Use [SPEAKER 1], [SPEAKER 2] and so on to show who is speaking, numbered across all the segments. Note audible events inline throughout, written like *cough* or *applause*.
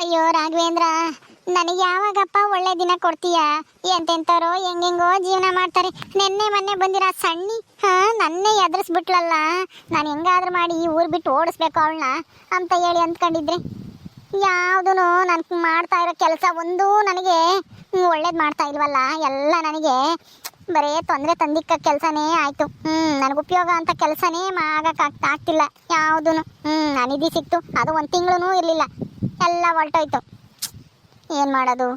[SPEAKER 1] ಅಯ್ಯೋ ರಾಘವೇಂದ್ರ, ನನಗೆ ಯಾವಾಗಪ್ಪ ಒಳ್ಳೆ ದಿನ ಕೊಡ್ತೀಯಾ? ಎಂತೆಂಥವ್ರು, ಹೆಂಗೆಂಗೋ ಜೀವನ ಮಾಡ್ತಾರೆ. ನೆನ್ನೆ ಮೊನ್ನೆ ಬಂದಿರೋ ಸಣ್ಣಿ, ಹಾ, ನನ್ನೇ ಎದುರಿಸ್ಬಿಟ್ಲಲ್ಲ. ನಾನು ಹೆಂಗಾದ್ರೂ ಮಾಡಿ ಈ ಊರು ಬಿಟ್ಟು ಓಡಿಸ್ಬೇಕು ಅವಳನ್ನ ಅಂತ ಹೇಳಿ ಅಂದ್ಕೊಂಡಿದ್ರೆ. ಯಾವುದೂ ನಾನು ಮಾಡ್ತಾ ಇರೋ ಕೆಲಸ ಒಂದು ನನಗೆ ಒಳ್ಳೇದು ಮಾಡ್ತಾ ಇಲ್ವಲ್ಲ? ಎಲ್ಲ ನನಗೆ ಬರೇ ತೊಂದರೆ ತಂದಿಕ್ಕ ಕೆಲಸನೇ ಆಯಿತು. ಹ್ಞೂ ನನಗೆ ಉಪಯೋಗ ಅಂತ ಕೆಲಸನೇ ಆಗಕ್ಕೆ ಆಗ್ತಿಲ್ಲ. ಯಾವುದೂ ಹ್ಞೂ ಅನಿಧಿ ಸಿಕ್ತು. ಅದು ಒಂದು ತಿಂಗಳೂ ಇರಲಿಲ್ಲ. ಎಲ್ಲ ಹೊರಟೋಯ್ತು. ಏನು ಮಾಡೋದು?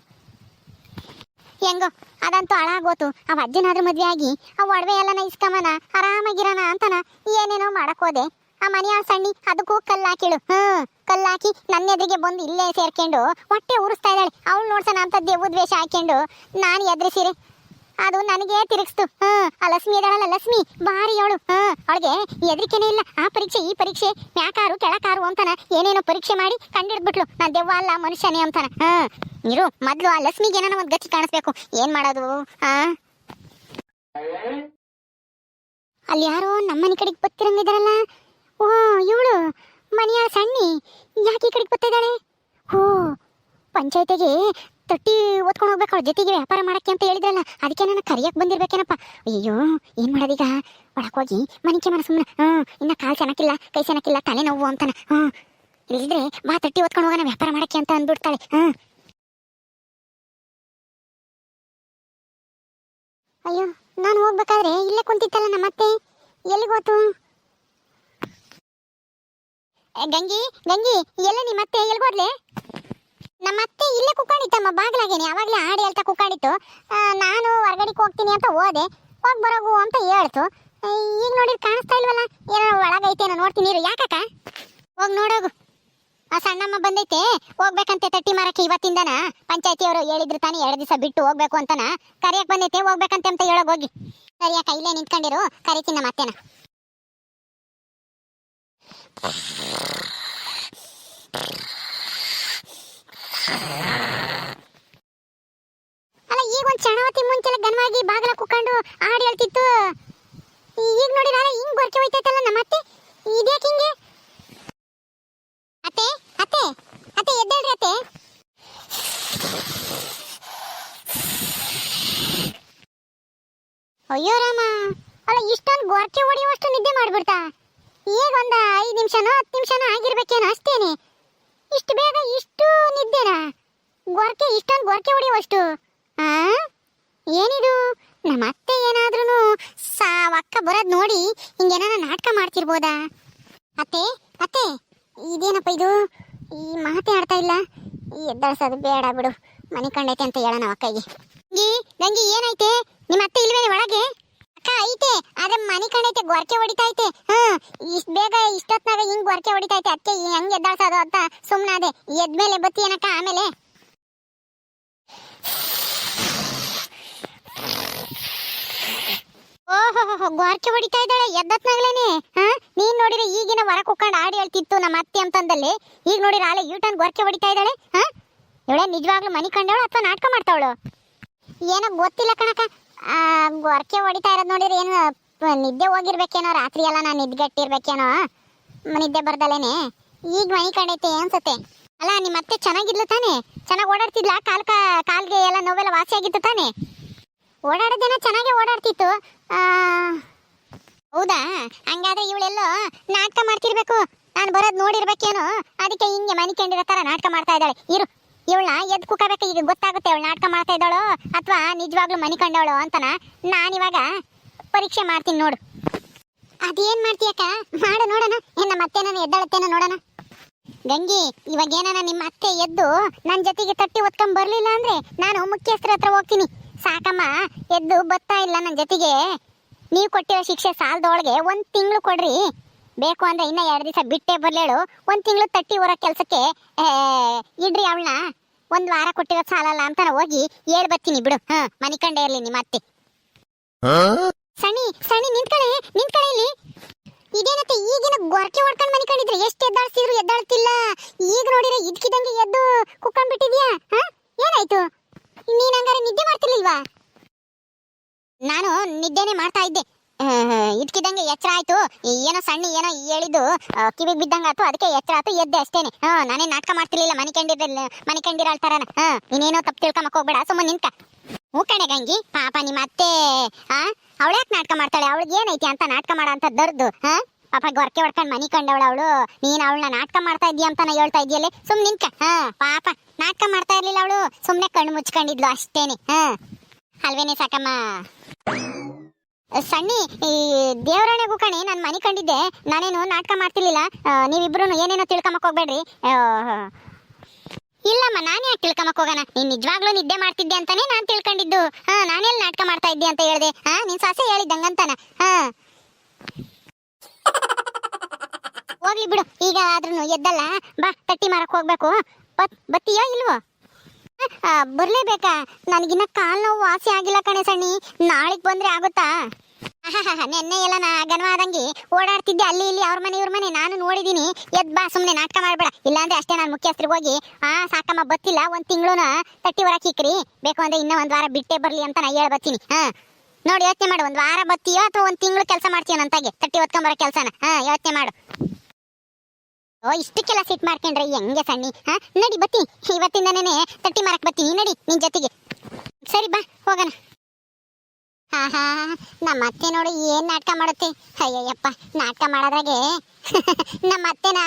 [SPEAKER 1] ಹೆಂಗೋ, ಅದಂತೂ ಹಾಳಾಗೋತು ಅವ ಅಜ್ಜನಾದ್ರೂ ಮದ್ವೆ ಆಗಿ ಆ ಒಡವೆ ಎಲ್ಲನ ಇಸ್ಕಮನ ಆರಾಮಾಗಿರೋಣ ಅಂತನ ಏನೇನೋ ಹೋದೆ. ಆ ಮನೆಯ ಸಣ್ಣಿ, ಅದಕ್ಕೂ ಕಲ್ಲಾಕಿಳು. ಹ್ಮ್, ಕಲ್ಲಾಕಿ ನನ್ನ ಎದುರಿಗೆ ಬಂದು ಇಲ್ಲೇ ಸೇರ್ಕೊಂಡು ಹೊಟ್ಟೆ ಉರಿಸ್ತಾ ಇದ್ದಾಳೆ. ಅವಳು ನೋಡ್ಸೋಣ ಅಂತ ದೇವು ದ್ವೇಷ ಹಾಕೊಂಡು ನಾನು ಎದುರಿಸಿರಿ. ಅದು ನನಗೆ ತಿರುಗಿಸ್ತು. ಹ್ಮ್ ಆ ಲಕ್ಷ್ಮಿ ಇದಾಳಲ್ಲ ಲಕ್ಷ್ಮಿ, ಬಾರಿ ಅವಳು. ಹ್ಮ್ ಅವಳಿಗೆ ಎದರಿಕೆನೇ ಇಲ್ಲ. ಆ ಪರೀಕ್ಷೆ, ಈ ಪರೀಕ್ಷೆ ಮ್ಯಾಕಾರು ಕೆಳಕಾರು ಅಂತಾನ ಏನೇನೋ ಪರೀಕ್ಷೆ ಮಾಡಿ ಕಂಡಿಡ್ಬಿಟ್ಲು. ನಾನು ದೆವ್ವ ಅಲ್ಲ, ಮನುಷ್ಯನೇ ಅಂತಾನ. ಹ್ಮ್ ಇರು, ಮೊದ್ಲು ಆ ಲಕ್ಷ್ಮಿಗೆ ಏನಾನ ಒಂದು ಗತಿ ಕಾಣಿಸ್ಬೇಕು. ಏನ್ ಮಾಡೋದು? ಆ ಅಲ್ಲಿ ಯಾರೋ ನಮ್ಮನೆ ಕಡೆಗೆ ಬತ್ತಿರಂಗಿದಾರಲ್ಲ ಓ, ಇವಳು, ಮನೆಯ ಸಣ್ಣಿ ಯಾಕೆ ಈ ಕಡೆಗೆ ಬತ್ತಿದ್ದಾಳೆ ಓ, ಪಂಚಾಯತಿಗೆ ತಟ್ಟಿ ಓದ್ಕೊಂಡು ಹೋಗ್ಬೇಕು ಜೊತೆಗೆ ವ್ಯಾಪಾರ ಮಾಡಕ್ಕೆ ಅಂತ ಹೇಳಿದ್ರಲ್ಲ ಅದಕ್ಕೆ ನಾನು ಕರಿಯಕ್ಕೆ ಬಂದಿರ್ಬೇಕೇನಪ್ಪ. ಅಯ್ಯೋ ಏನು ಮಾಡೋದೀಗ? ಒಳಗೆ ಹೋಗಿ ಮನ ಸುಮ್ಮನೆ ಹ್ಮ್ ಇನ್ನ ಕಾಲು ಚೆನ್ನಾಗಿಲ್ಲ ಕೈ ಚೆನ್ನಾಗಿಲ್ಲ ತಲೆ ನೋವು ಅಂತಾನೆ ಹ್ಞೂ ಇಲ್ಲಿದ್ರೆ ಬಾ ತಟ್ಟಿ ಓದ್ಕೊಂಡು ಹೋಗೋಣ ವ್ಯಾಪಾರ ಮಾಡಕ್ಕೆ ಅಂತ ಅಂದ್ಬಿಡ್ತಾಳೆ ಹ್ಞೂ ಅಯ್ಯೋ ನಾನು ಹೋಗ್ಬೇಕಾದ್ರೆ ಇಲ್ಲೇ ಕುಂತಿತ್ತಲ್ಲ ನಮ್ಮ ಅತ್ತೆ ಎಲ್ಲಿಗೆ ಹೋತು? ಏ, ಗಂಗಿ ಗಂಗಿ ಎಲ್ಲ ನಿಮ್ಮ ಅತ್ತೆ ಎಲ್ಲಿಗೆ ಹೋದ್ಲೆ? ನಮ್ಮ ಅತ್ತೆ ಇಲ್ಲೇ ಕುಕ್ಕಾಡಿತ್ತಮ್ಮ, ಬಾಗ್ಲಾಗೇನೆ, ಯಾವಾಗಲೇ ಹಾಡು ಹೇಳ್ತಾ ಕುಕ್ಕಾಡಿತ್ತು. ನಾನು ಹೊರಗಡೆಗೆ ಹೋಗ್ತೀನಿ ಅಂತ ಹೋದೆ. ಹೋಗಿ ಬರೋಗು ಅಂತ ಹೇಳ್ತು. ಈಗ ನೋಡಿದ್ರೆ ಕಾಣಿಸ್ತಾ ಇಲ್ವಲ್ಲ? ಏನೋ ಒಳಗೈತೇನೋ ನೋಡ್ತೀನಿ ಇರು. ಯಾಕಕ್ಕ? ಹೋಗಿ ನೋಡೋಗು. ಆ, ಸಣ್ಣಮ್ಮ ಬಂದೈತೆ. ಹೋಗ್ಬೇಕಂತೆ ತಟ್ಟಿ ಮಾರಕ್ಕೆ ಇವತ್ತಿಂದನ? ಪಂಚಾಯತಿಯವರು ಹೇಳಿದ್ರು ತಾನೇ ಎರಡು ದಿವಸ ಬಿಟ್ಟು ಹೋಗ್ಬೇಕು ಅಂತನ? ಕರಿಯಕ್ಕೆ ಬಂದೈತೆ, ಹೋಗ್ಬೇಕಂತೆ ಅಂತ ಹೇಳೋಗಿ ಹೋಗಿ. ಸರಿಯಾಕ ಇಲ್ಲೇ ನಿಂತ್ಕೊಂಡಿರು. ಕರಿತೀನಿ ನಮ್ಮ ಅತ್ತೆನ. ಅಲ್ಲ, ಈಗ ಒಂದ್ ಚಣವತಿ ಮುಂಚೆಲ್ಲ ಗನವಾಗಿ ಬಾಗಲ ಕುಕ್ಕೊಂಡು ಹಾಡು ಹೇಳ್ತಿತ್ತು. ಈಗ ನೋಡಿ ನಾಳೆ ಹಿಂಗ್ ಗೊರ್ಕೆ ಹೋಯ್ತೈತಲ್ಲ ನಮ್ಮ ಅತ್ತೆ. ಇದ್ಯಾಕೆ ಹಿಂಗೆ? ಅತ್ತೆ ಅತ್ತೆ ಅತ್ತೆ, ಎದ್ದೇಳ್ರಿ ಅತ್ತೆ. ಅಯ್ಯೋ ರಾಮ, ಅಲ್ಲ, ಇಷ್ಟೊಂದು ಗೊರ್ಕೆ ಹೊಡೆಯುವಷ್ಟು ನಿದ್ದೆ ಮಾಡ್ಬಿಡ್ತಾ. ಈಗ ಒಂದ ಐದು ನಿಮಿಷನೋ, ಹತ್ತು ನಿಮಿಷನೋ ಆಗಿರ್ಬೇಕೇನೋ ಅಷ್ಟೇನೆ. ಇಷ್ಟು ಬೇಗ ಇಷ್ಟು ನಿದ್ದೆನ? ಗೊರ್ಕೆ ಇಷ್ಟೊಂದು ಗೊರ್ಕೆ ಹೊಡೆಯುವಷ್ಟು. ಆ? ಏನಿದು? ನಮ್ಮ ಅತ್ತೆ ಏನಾದ್ರೂ ಸಾವಕ್ಕ ಬರೋದ್ ನೋಡಿ ಹಿಂಗೇನಾರ ನಾಟಕ ಮಾಡ್ತಿರ್ಬೋದಾ? ಅತ್ತೆ ಅತ್ತೆ, ಇದೇನಪ್ಪ ಇದು? ಈ ಮಾತೇ ಆಡ್ತಾ ಇಲ್ಲ. ಎದ್ದಾಳ್ಸೋದು ಬೇಡ ಬಿಡು. ಮನೆ ಕಂಡೈತೆ ಅಂತ ಹೇಳೋಣ ಅಕ್ಕಗೆ. ನಂಗೆ ನಂಗೆ ಏನೈತೆ ನಿಮ್ಮ ಅತ್ತೆ ಇಲ್ವೇನೆ ಒಳಗೆ? ಅಕ್ಕ, ಐತೆ. ಆದ್ರೆ ಮನಿ ಕಣೈತೆ ಗೊರಕೆ ಹೊಡಿತೈತೆ. ಹ್ಮ್, ಇಷ್ಟ ಬೇಗ ಇಷ್ಟೊತ್ನಾಗ ಹಿಂಗ್ ಗೊರಕೆ ಹೊಡಿತೈತೆ. ಅದಕ್ಕೆ ಹೆಂಗ್ ಎದ್ದಾಳ್ಸೋದು ಅಂತ ಸುಮ್ನಾದೆ ಎದ್ಮೇಲೆ ಬತ್ತಿ ಏನಕ್ಕ ಆಮೇಲೆ? ಓಹೋ ಗೋರ್ಕೆ ಹೊಡಿತಾ ಇದ್ದಾಳೆ ಎದ್ದತ್ನಾಗ್ಲೇನೆ. ಹಾ, ನೀನ್ ನೋಡಿದ್ರೆ ಈಗಿನ ಹೊರ ಕುಕ್ಕೊಂಡು ಆಡಿ ಹೇಳ್ತಿತ್ತು ನಮ್ಮ ಅತ್ತೆ ಅಂತಂದಲ್ಲಿ. ಈಗ ನೋಡಿದ್ರೆ ಆಲೆ ಯೂಟನ್ ಗೋರ್ಕೆ ಹೊಡಿತಾ ಇದ್ದಾಳೆ. ಹಾ? ಇವಳೆ ನಿಜವಾಗ್ಲೂ ಮನಿ ಕಂಡವಳು ಅಥವಾ ನಾಟಕ ಮಾಡ್ತಾವಳು? ಏನೋ ಗೊತ್ತಿಲ್ಲ ಕಣಕ ಆ ಗೊರಕೆ ಹೊಡಿತಾ ಇರೋದು ನೋಡಿದ್ರೆ ಏನು ನಿದ್ದೆ ಹೋಗಿರ್ಬೇಕೇನೋ, ರಾತ್ರಿ ಎಲ್ಲ ನಾನು ನಿದ್ಗೆಟ್ಟಿರ್ಬೇಕೇನೋ ನಿದ್ದೆ ಬರ್ದಲೇನೆ ಈಗ ಮೈ ಕಂಡೈತೆ ಅನ್ಸುತ್ತೆ. ಅಲ್ಲ ನಿಮ್ಮ ಅತ್ತೆ ಚೆನ್ನಾಗಿದ್ಲು ತಾನೆ? ಚೆನ್ನಾಗಿ ಓಡಾಡ್ತಿದ್ಲ? ಕಾಲ್ ಕಾಲ್ಗೆ ಎಲ್ಲ ನೋವೆಲ್ಲ ವಾಸಿ ಆಗಿತ್ತು ತಾನೆ? ಓಡಾಡೋದೇನೋ ಚೆನ್ನಾಗೇ ಓಡಾಡ್ತಿತ್ತು. ಹೌದಾ? ಹಂಗಾದ್ರೆ ಇವಳೆಲ್ಲೋ ನಾಟಕ ಮಾಡ್ತಿರ್ಬೇಕು. ನಾನು ಬರೋದು ನೋಡಿರ್ಬೇಕೇನು. ಅದಕ್ಕೆ ಹಿಂಗೆ ಮನಿಕೊಂಡಿರೋ ತರ ನಾಟಕ ಮಾಡ್ತಾ ಇದ್ದಾಳೆ. ಇರು. ಇವಳನ್ನ ಎದ್ ಕುಕ್ಕಬೇಕು ಈಗ ಗೊತ್ತಾಗುತ್ತೆ ಇವಳು ನಾಟಕ ಮಾಡ್ತಾ ಇದ್ದಾಳೋ ಅಥವಾ ನಿಜವಾಗ್ಲೂ ಮನಿ ಕಂಡವಳು ಅಂತನ ನಾನಿವಾಗ ಪರೀಕ್ಷೆ ಮಾಡ್ತೀನಿ ನೋಡು. ಅದೇನ್ ಮಾಡ್ತೀಯಕ್ಕ? ಮಾಡು ನೋಡೋಣ. ಏನ ಮತ್ತೆ ನಾನು ಎದ್ದಾಳತ್ತೇನೋ ನೋಡೋಣ. ಗಂಗಿ, ಇವಾಗ ಏನಾನ ನಿಮ್ಮ ಅತ್ತೆ ಎದ್ದು ನನ್ನ ಜೊತೆಗೆ ತಟ್ಟಿ ಒತ್ಕೊಂಡ್ ಬರ್ಲಿಲ್ಲ ಅಂದ್ರೆ ನಾನು ಮುಖ್ಯಸ್ಥರ ಹತ್ರ ಹೋಗ್ತೀನಿ. ಸಾಕಮ್ಮ, ಎದ್ದು ಬತ್ತಾ ಇಲ್ಲ ನನ್ನ ಜೊತೆಗೆ. ನೀವು ಕೊಟ್ಟಿರೋ ಶಿಕ್ಷೆ ಸಾಲದೊಳಗೆ ಒಂದ್ ತಿಂಗಳು ಕೊಡ್ರಿ. ಬೇಕು ಅಂದ್ರೆ ಇನ್ನ ಎರಡು ದಿವಸ ಬಿಟ್ಟೆ ಬರ್ಲೇಳು. ಒಂದ್ ತಿಂಗಳು ತಟ್ಟಿ ಹೊರ ಕೆಲ್ಸಕ್ಕೆ ಇಡ್ರಿ ಅವಳನ್ನ ಒಂದ್ ವಾರ ಕೊಟ್ಟಿರೋದ್ ಸಾಲಲ್ಲ ಅಂತ ಹೋಗಿ ಹೇಳ್ ಬರ್ತೀನಿ ಬಿಡು. ಹಾ ಮನಿಕಂಡೆ ಇರಲಿ ಇರ್ಲಿ ನಿಮ್ಮ ಅತ್ತೆ. ಸಣಿ ಸಣಿ ನಿಂತ್ಕಳೆ ನಿಂತ್ಕಳೆ ಇಲ್ಲಿ. ಇದೇನತ್ತೆ ಈಗಿನ ಗೊರಕೆ ಹೊಡ್ಕೊಂಡು ಮನಿಕೊಂಡಿದ್ರೆ ಎಷ್ಟು ಎದ್ದಾಳ್ಸಿದ್ರು ಎದ್ದಾಳ್ತಿಲ್ಲ. ಈಗ ನೋಡಿದ್ರೆ ಇದ್ಕಿದಂಗೆ ಎದ್ದು ಕುಕ್ಕೊಂಡ್ ಬಿಟ್ಟಿದ್ಯಾ ಹಾ? ಏನಾಯ್ತು? ನೀನ್ ಹಂಗಾರೆ ನಿದ್ದೆ ಮಾಡ್ತಿರ್ಲಿಲ್ವಾ? ನಾನು ನಿದ್ದೆನೆ ಮಾಡ್ತಾ ಇದ್ದೆ. ಇದ್ಕಿದಂಗೆ ಎಚ್ಚರ ಆಯ್ತು. ಏನೋ ಸಣ್ಣ ಏನೋ ಹೇಳಿದ್ದು ಕಿವಿಗೆ ಬಿದ್ದಂಗ ಆಯ್ತು. ಅದಕ್ಕೆ ಎಚ್ಚರ ಆಯ್ತು, ಎದ್ದೆ ಅಷ್ಟೇನೆ. ಹಾ ನಾನೇ ನಾಟಕ ಮಾಡ್ತಿರ್ಲಿಲ್ಲ, ಮನೆ ಕಂಡಿರಲ್ಲ ಮನೆ ಹಾ ನೀನೇನೋ ತಪ್ಪು ತಿಳ್ಕೊಂಬಕ್ ಹೋಗ್ಬೇಡ ಸುಮ್ಮನೆ ನಿಂತ ಹ್ಞೂ ಕಣೆ ಗಂಗಿ, ಪಾಪ ನಿಮ್ಮ ಅತ್ತೆ ಆ ಅವಳ್ಯಾಕೆ ನಾಟಕ ಮಾಡ್ತಾಳೆ? ಅವಳಿಗೆ ಏನೈತಿ ಅಂತ ನಾಟಕ ಮಾಡ ಅಂತ ದರ್ದು ಹಾ ಪಾಪ ಗೊರಕೆ ಹೊಡ್ಕೊಂಡ್ ಮನಿ ಕಂಡವಳು ಅವಳು. ನೀನ್ ಅವಳನ್ನ ನಾಟಕ ಮಾಡ್ತಾ ಇದ್ದೀಯ ಅಂತ ನಾ ಹೇಳ್ತಾ ಇದೆಯಲ್ಲೇ ಸುಮ್ ನಿಂತ ಹಾ ಪಾಪ ನಾಟಕ ಮಾಡ್ತಾ ಇರ್ಲಿಲ್ಲ ಅವಳು. ಸುಮ್ನೆ ಕಣ್ಣು ಮುಚ್ಕೊಂಡಿದ್ಲು ಅಷ್ಟೇನೆ ಹಾ ಅಲ್ವೇನೆ ಸಾಕಮ್ಮ? ಸಣ್ಣಿ ಈ ದೇವರಾಣೆಗೂ ಕಣಿ ನಾನು ಮನೆ ಕಂಡಿದ್ದೆ. ನಾನೇನು ನಾಟಕ ಮಾಡ್ತಿರ್ಲಿಲ್ಲ. ನೀವಿಬ್ರು ಏನೇನೋ ತಿಳ್ಕೊಂಬಕ್ ಹೋಗ್ಬೇಡ್ರಿ. ಇಲ್ಲಮ್ಮ, ನಾನು ಯಾಕೆ ತಿಳ್ಕೊಂಬಕ್ ಹೋಗೋಣ? ನೀನ್ ನಿಜವಾಗ್ಲೂ ನಿದ್ದೆ ಮಾಡ್ತಿದ್ದೆ ಅಂತಾನೆ ನಾನ್ ತಿಳ್ಕೊಂಡಿದ್ದು. ಹಾ ನಾನೆಲ್ಲಿ ನಾಟಕ ಮಾಡ್ತಾ ಇದ್ದೆ ಅಂತ ಹೇಳ್ದೆ. ಹಾ, ನಿನ್ ಸಾಸೆ ಹೇಳಿದ್ದಂಗಂತಾನ ಹಾ. ಹೋಗ್ಲಿ ಬಿಡು, ಈಗ ಆದ್ರೂ ಎದ್ದಲ್ಲ. ಬಾ, ತಟ್ಟಿ ಮಾರಕ್ ಹೋಗ್ಬೇಕು. ಬತ್ತಿಯೋ ಇಲ್ವೋ? ಬರ್ಲೇಬೇಕಾ ನನಗಿನ್ನ ಕಾಲ್ ನೋವು ವಾಸಿ ಆಗಿಲ್ಲ ಕಣೆ ಸಣ್ಣಿ. ನಾಳೆಗ್ ಬಂದ್ರೆ ಆಗುತ್ತಾ? ನೆನ್ನೆ ಎಲ್ಲ ನಾ ಗನ್ವಾದಂಗೆ ಓಡಾಡ್ತಿದ್ದೆ ಅಲ್ಲಿ ಇಲ್ಲಿ ಅವ್ರ ಮನೆ, ಇವ್ರ ಮನೆ. ನಾನು ನೋಡಿದೀನಿ. ಎದ್ ಬಾ, ಸುಮ್ನೆ ನಾಟಕ ಮಾಡ್ಬೇಡ. ಇಲ್ಲಾಂದ್ರೆ ಅಷ್ಟೇ ನಾನು ಮುಖ್ಯಸ್ಥರಿಗೆ ಹೋಗಿ, ಆ, ಸಾಕಮ್ಮ, ಬತ್ತಿಲ್ಲ. ಒಂದ್ ತಿಂಗಳೂನ ತಟ್ಟಿ ಹೊರಕ್ ಇಕ್ರಿ ಬೇಕು ಅಂದ್ರೆ ಇನ್ನೂ ಒಂದ್ ವಾರ ಬಿಟ್ಟೆ ಬರ್ಲಿ ಅಂತ ನಾ ಹೇಳಿ ಬರ್ತೀನಿ ಹಾ. ನೋಡಿ ಯೋಚನೆ ಮಾಡು. ಒಂದ್ ವಾರ ಬತ್ತೀಯೋ ಅಥವಾ ಒಂದ್ ತಿಂಗಳು ಕೆಲಸ ಮಾಡ್ತೀಯೋ ನಂತಾಗೆ ತಟ್ಟಿ ಹೊತ್ಕೊಂಬರೋ ಕೆಲಸನ. ಹಾ, ಯೋಚನೆ ಮಾಡು. ಓ, ಇಷ್ಟಕ್ಕೆಲ್ಲ ಸಿಟ್ ಮಾಡ್ಕೊಂಡ್ರೆ ಹೆಂಗೆ ಸಣ್ಣಿ, ಹಾ? ನಡಿ, ಬತ್ತಿ. ಇವತ್ತಿಂದನೇ ತಟ್ಟಿ ಮಾರಕ್ ಬತ್ತೀನಿ. ನಡಿ, ನಿನ್ ಜೊತೆಗೆ. ಸರಿ, ಬಾ, ಹೋಗೋಣ. ಹಾ ಹಾ. ನಮ್ಮ ಅತ್ತೆ ನೋಡಿ ಏನ್ ನಾಟಕ ಮಾಡುತ್ತೆ. ಅಯ್ಯಯ್ಯಪ್ಪ, ನಾಟಕ ಮಾಡೋದ್ರಾಗೆ *laughs* ನಮ್ಮ ಅತ್ತೆನ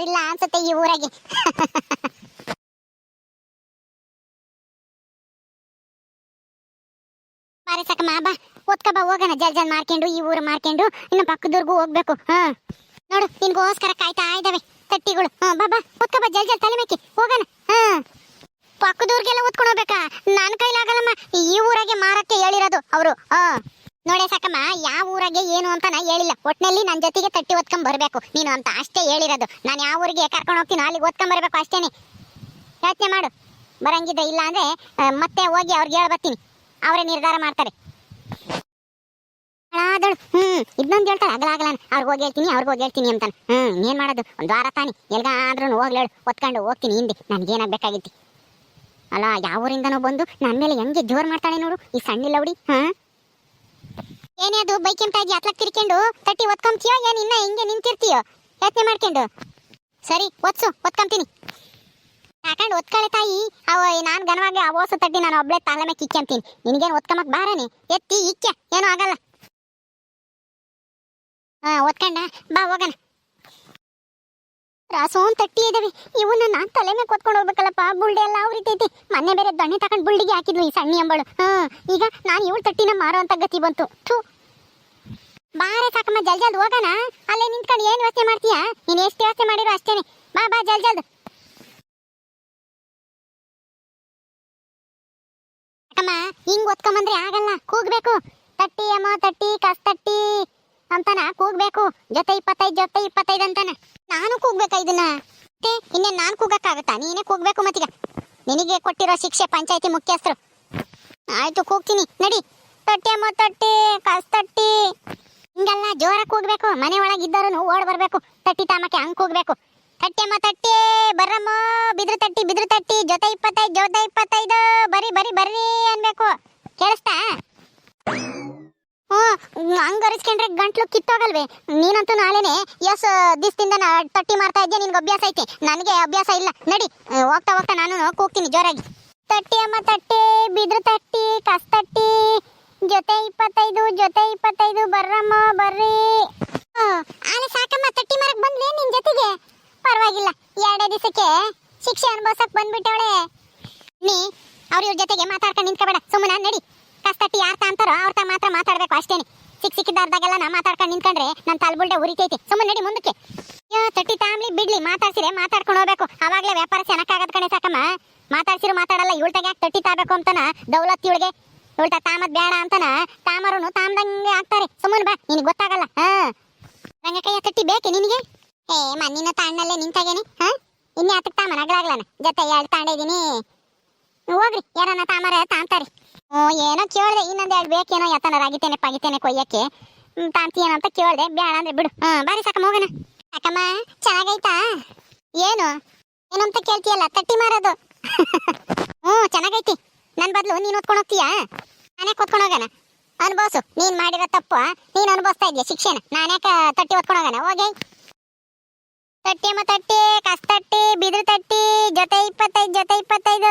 [SPEAKER 1] ಇಲ್ಲ ಅನ್ಸುತ್ತೆ ಈ ಊರಾಗೆ. *laughs* ಬಾರೆ ಸಾಕಮ್ಮ, ಬಾ. ಓದ್ಕ, ಬಾ, ಹೋಗೋಣ. ಜಲ್ ಜಲ್ ಮಾರ್ಕೊಂಡು, ಈ ಊರು ಮಾರ್ಕೊಂಡು, ಇನ್ನು ಪಕ್ಕದವ್ರಿಗೂ ಹೋಗ್ಬೇಕು, ಹಾ. ನೋಡು, ನಿನ್ಗೋಸ್ಕರ ಕಾಯ್ತಾ ಇದ್ದಾವೆ. ತಟ್ಟಿಗಳು. ಹಾ ಬಾ ಬಾ. ಜಲ್ ಜಲ್, ತಲೆ ಮೇಕಿ. ಹೋಗೋಣ. ಹಾ ಪಕ್ಕದೂರ್ಗೆಲ್ಲ ಓದ್ಕೊಂಡು ಹೋಗ್ಬೇಕಾ ನನ್ನ ಕೈಲಾಗಲ್ಲಮ್ಮ. ಈ ಊರಾಗೆ ಮಾರಕ್ಕೆ ಹೇಳಿರೋದು ಅವರು. ಹಾ ನೋಡೆ ಸಾಕಮ್ಮ, ಯಾವ ಊರಾಗೆ ಏನು ಅಂತ ನಾ ಹೇಳಿಲ್ಲ. ಒಟ್ನಲ್ಲಿ ನನ್ನ ಜೊತೆಗೆ ತಟ್ಟಿ ಓದ್ಕೊಂಡ್ ಬರ್ಬೇಕು. ನೀನು ಅಂತ ಅಷ್ಟೇ ಹೇಳಿರೋದು. ನಾನು ಯಾವ ಊರಿಗೆ ಕರ್ಕೊಂಡು ಹೋಗ್ತೀನಿ ಅಲ್ಲಿಗೆ ಓದ್ಕೊಂಡ್ ಬರ್ಬೇಕು ಅಷ್ಟೇನೆ. ಯೋಚನೆ ಮಾಡು. ಬರಂಗಿದ್ರೆ ಇಲ್ಲ ಅಂದ್ರೆ ಮತ್ತೆ ಹೋಗಿ ಅವ್ರಿಗೆ ಹೇಳ್ಬತ್ತೀನಿ. ಅವರೇ ನಿರ್ಧಾರ ಮಾಡ್ತಾರೆ. ಹಾಳಾದಳು. ಹ್ಮ್ ಇದನ್ನೊಂದು ಹೇಳ್ತಾಳೆ. ಅವ್ರಿಗೆ ಹೋಗಿ ಹೇಳ್ತೀನಿ, ಅವ್ರಿಗೆ ಹೋಗಿ ಹೇಳ್ತೀನಿ ಅಂತಾನೆ ಹ್ಮ್ ಏನ್ ಮಾಡೋದು? ಒಂದು ವಾರ ತಾನಿ. ಎಲ್ಗಾದ್ರೂ ಹೋಗ್ಲೇಳು ಒತ್ಕೊಂಡು ಹೋಗ್ತೀನಿ ಹಿಂದೆ. ನನ್ಗೇನಾಗಬೇಕಾಗಿತ್ತು ಅಲ್ಲ, ಯಾವ ಊರಿಂದನೋ ಬಂದು ನನ್ನ ಮೇಲೆ ಹೆಂಗೆ ಜೋರ್ ಮಾಡ್ತಾಳೆ ನೋಡು, ಈ ಸಣ್ಣ ಲೌಡಿ ಹಾ? ಏನೇ ಅದು ಬೈಕ್ ಎಂತ ಅತ್ಲಕ್ ತಿರ್ಕೊಂಡು ತಟ್ಟಿ ಒತ್ಕೊಂತೀಯೋ ಏನ್ ಇನ್ನ ಹಿಂಗೆ ನಿಂತಿರ್ತೀಯೋ? ಯೋಚನೆ ಮಾಡ್ಕೊಂಡು. ಸರಿ ಒತ್ಸು ಒತ್ಕೊಂತೀನಿ ಹಾಕೊಂಡು ಒತ್ಕೊಳ್ಳೆ ತಾಯಿ. ಅವ ನಾನ್ ಗನವಾಗಿ ಆ ತಟ್ಟಿ ನಾನು ಒಬ್ಳೆ ತಾಲ ಮೇಲೆ ಕಿಕ್ಕಂತೀನಿ. ನಿನಗೇನು ಒತ್ಕೊಂಬಕ್ ಬಾರನೆ? ಎತ್ತಿ ಇಕ್ಕೆ ಏನೂ ಆಗಲ್ಲ. ಹಾ ಒತ್ಕೊಂಡ ಬಾ, ಹೋಗಣ. ರಾಸೋನ್ ತಟ್ಟಿ ಇದಾವೆ. ಇವನ್ನ ನಾನ್ ತಲೆ ಮೇಲೆ ಕೊತ್ಕೊಂಡು ಹೋಗ್ಬೇಕಲ್ಲಪ್ಪ. ಬುಲ್ಡೆ ಎಲ್ಲ ಅವ್ರಿತೈತಿ ಮೊನ್ನೆ ಬೇರೆ ದೊಣ್ಣೆ ತಕೊಂಡ್ ಬುಲ್ಡಿಗೆ ಹಾಕಿದ್ಲು ಈ ಸಣ್ಣಿ ಅಂಬಳು. ಹಾ, ಈಗ ನಾನು ಇವಳು ತಟ್ಟಿನ ಮಾರೋ ಅಂತ ಗತಿ ಬಂತು. ಥೂ. ಬಾರೆ ಸಾಕಮ್ಮ ಜಲ್ ಜಲ್ದ್ ಹೋಗೋಣ. ಅಲ್ಲೇ ನಿಂತ್ಕೊಂಡು ಏನ್ ವ್ಯವಸ್ಥೆ ಮಾಡ್ತೀಯಾ? ನೀನ್ ಎಷ್ಟು ವ್ಯವಸ್ಥೆ ಮಾಡಿರೋ ಅಷ್ಟೇನೆ. ಬಾ ಬಾ ಜಲ್ ಜಲ್ದ್. ಹಿಂಗ್ ಒತ್ಕೊಂಬಂದ್ರೆ ಆಗಲ್ಲ. ಕೂಗ್ಬೇಕು. ತಟ್ಟಿ ಅಮ್ಮ, ತಟ್ಟಿ, ಕಸ್ ತಟ್ಟಿ. ಅಂತಾನ? ಕೂಗ್ಬೇಕು. ಜೊತೆ ಇಪ್ಪತ್ತೈದು ಜೊತೆ ಇಪ್ಪತ್ತೈದು ಅಂತಾನ. ನಾನು ಕೂಗ್ಬೇಕ ಇದನ್ನ? ಇನ್ನೇ ನಾನು ಕೂಗಕ್ಕಾಗತ್ತಾ? ನೀನೇ ಕೂಗ್ಬೇಕು ಮತ್ತೀಗ. ನಿನಗೆ ಕೊಟ್ಟಿರೋ ಶಿಕ್ಷೆ ಪಂಚಾಯತಿ ಮುಖ್ಯಸ್ಥರು. ಆಯ್ತು, ಕೂಗ್ತೀನಿ. ನಡಿ. ತಟ್ಟಿ ಅಮ್ಮ ತಟ್ಟಿ ಕಸ್ ತಟ್ಟಿ ಹಿಂಗಲ್ಲ ಜೋರ ಕೂಗ್ಬೇಕು. ಮನೆ ಒಳಗಿದ್ದವರು ಓಡ್ ಬರ್ಬೇಕು. ತಟ್ಟಿ ತಾಮಕ್ಕೆ ಹಂಗ್ ಕೂಗ್ಬೇಕು. ತಟ್ಟೆ ಅಮ್ಮ ತಟ್ಟಿ ಬರ್ರಮ್ಮ, ಬಿದ್ರು ತಟ್ಟಿ ಬಿದ್ರು ತಟ್ಟಿ. ಜೊತೆ ಇಪ್ಪತ್ತೈದು ಜೊತೆ ಇಪ್ಪತ್ತೈದು. ಬರಿ ಬರಿ, ಬರ್ರಿ ಅನ್ಬೇಕು. ಕೇಳಿಸ್ತಾ? ಹ್ಞೂ ಹಂಗ್ ಗಂಟ್ಲು ಕಿತ್ತೋಗಲ್ವೇ? ನೀನಂತೂ ನಾಳೆನೆ ಎಸ್ ದಿವಸದಿಂದ ತಟ್ಟಿ ಮಾಡ್ತಾ ಇದ್ದೆ ನಿನ್ಗೆ ಅಭ್ಯಾಸ ಐತೆ? ನನಗೆ ಅಭ್ಯಾಸ ಇಲ್ಲ. ನಡಿ ಹೋಗ್ತಾ ಹೋಗ್ತಾ ನಾನು ಕೂಗ್ತೀನಿ ಜೋರಾಗಿ. ತಟ್ಟಿ ಅಮ್ಮ, ತಟ್ಟಿ, ಬಿದ್ರು ತಟ್ಟಿ, ಕಸ್ ತಟ್ಟಿ. ಜೊತೆ ಇಪ್ಪತ್ತೈದು ಜೊತೆ ಇಪ್ಪತ್ತೈದು, ಬರ್ರಮ್ಮ, ಬರ್ರಿ ಆ, ಆಲೆ ಸಾಕಮ್ಮ ತಟ್ಟಿ ಮರಕ್ ಬಂದ್ಲೇ ನಿನ್ ಜೊತೆಗೆ ಪರವಾಗಿಲ್ಲ ಎರಡೇ ದಿವಸಕ್ಕೆ ಶಿಕ್ಷೆ ಅನುಭವಿಸಕ್ ಬಂದ್ಬಿಟ್ಟವಳೆ ನೀ ಅವ್ರ ಇವ್ರ ಜೊತೆಗೆ ಮಾತಾಡ್ಕೊಂಡು ನಿಂತ್ಕೋಬೇಡ ಸುಮ್ಮನೆ ನಡಿ ಕಸ್ತಟ್ಟಿ ಯಾರ್ ಅಂತಾರೋ ಅವ್ರ ತಾ ಮಾತ್ರ ಮಾತಾಡ್ಬೇಕು ಅಷ್ಟೇನೆ. ಸಿಕ್ ಸಿಕ್ಕಿದ್ದಾರ್ದಾಗೆಲ್ಲ ನಾ ಮಾತಾಡ್ಕೊಂಡು ನಿಂತ್ಕೊಂಡ್ರೆ ನನ್ನ ತಲ್ಬುಲ್ಡೆ ಉರಿತೈತಿ. ಸುಮ್ಮನೆ ನಡಿ ಮುಂದಕ್ಕೆ. ಯಾ ತಟ್ಟಿ ತಾಮ್ಲಿ, ಬಿಡ್ಲಿ, ಮಾತಾಡ್ಸಿರೆ, ಮಾತಾಡ್ಕೊಂಡು ಹೋಗ್ಬೇಕು. ಅವಾಗಲೇ ವ್ಯಾಪಾರ ಚೆನ್ನಾಗಾಗದ್ ಕಣೆ ಸಾಕಮ್ಮ. ಮಾತಾಡ್ಸಿರು ಮಾತಾಡಲ್ಲ ಇವಳ್ತಾಗ ಯಾಕೆ ತಟ್ಟಿ ತಾಬೇಕು ಅಂತಾನ ದೌಲತ್ ಇವಳಿಗೆ. ಇವಳ್ತಾ ತಾಮದ್ ಬೇಡ ಅಂತಾನ ತಾಮರುನು ತಾಮ್ದಂಗೆ ಆಗ್ತಾರೆ. ಸುಮ್ಮನೆ ಬಾ, ನಿನಗೆ ಗೊತ್ತಾಗಲ್ಲ. ಹಾ. ಕೈಯ ತಟ್ಟಿ ಬೇಕೆ ನಿನಗೆ? ಏ ಮಣ್ಣಿನ ತಾಣ್ಣಲ್ಲೇ ನಿಂತಾಗೇನಿ ಹಾ? ಇನ್ಯಾತಕ್ ತಾಮನ? ಅಗ್ಲಾಗ್ಲಾನ? ಜೊತೆ ಎರಡು ತಾಂಡಿದ್ದೀನಿ ಹೋಗ್ರಿ, ಯಾರನ್ನ ತಾಮರ ತಾಂತಾರಿ ಹ್ಞೂ ಏನೋ ಕೇಳಿದೆ, ಇನ್ನೊಂದು ಎರಡು ಬೇಕೇನೋ ಯಾತನ ರಾಗಿತೇನೆ, ಪಾಗಿತೇನೆ ಕೊಯ್ಯಕ್ಕೆ. ತಾಂತಿ ಅಂತ ಕೇಳಿದೆ ಬೇಡ ಅಂದ್ರೆ ಬಿಡು. ಹಾಂ ಬಾರಿ ಸಾಕಮ್ಮ, ಹೋಗೋಣ. ಸಾಕಮ್ಮ ಚೆನ್ನಾಗೈತಾ ಏನು? ಏನು ಅಂತ ಕೇಳ್ತೀಯಲ್ಲ, ತಟ್ಟಿ ಮಾರೋದು. *laughs* ಹ್ಞೂ ಚೆನ್ನಾಗೈತಿ. ನನ್ನ ಬದಲು ನೀನು ಓದ್ಕೊಂಡು ಹೋಗ್ತೀಯಾ? ನಾನೇ ಕೂತ್ಕೊಂಡು ಹೋಗೋಣ. ಅನುಭವಿಸು, ನೀನ್ ಮಾಡಿರೋ ತಪ್ಪು ನೀನು ಅನುಭವಿಸ್ತಾ ಇದೆಯಾ ಶಿಕ್ಷೆನ ನಾನ್ಯಾಕ ತಟ್ಟಿ ಓದ್ಕೊಂಡು ಹೋಗೋಣ? ಹೋಗಿ. ತಟ್ಟಿ ಅಮ್ಮ ತಟ್ಟಿ, ಕಸ್ ತಟ್ಟಿ, ಬಿದಿರು ತಟ್ಟಿ, ಜೊತೆ ಇಪ್ಪತ್ತೈದು ಜೊತೆ ಇಪ್ಪತ್ತೈದು.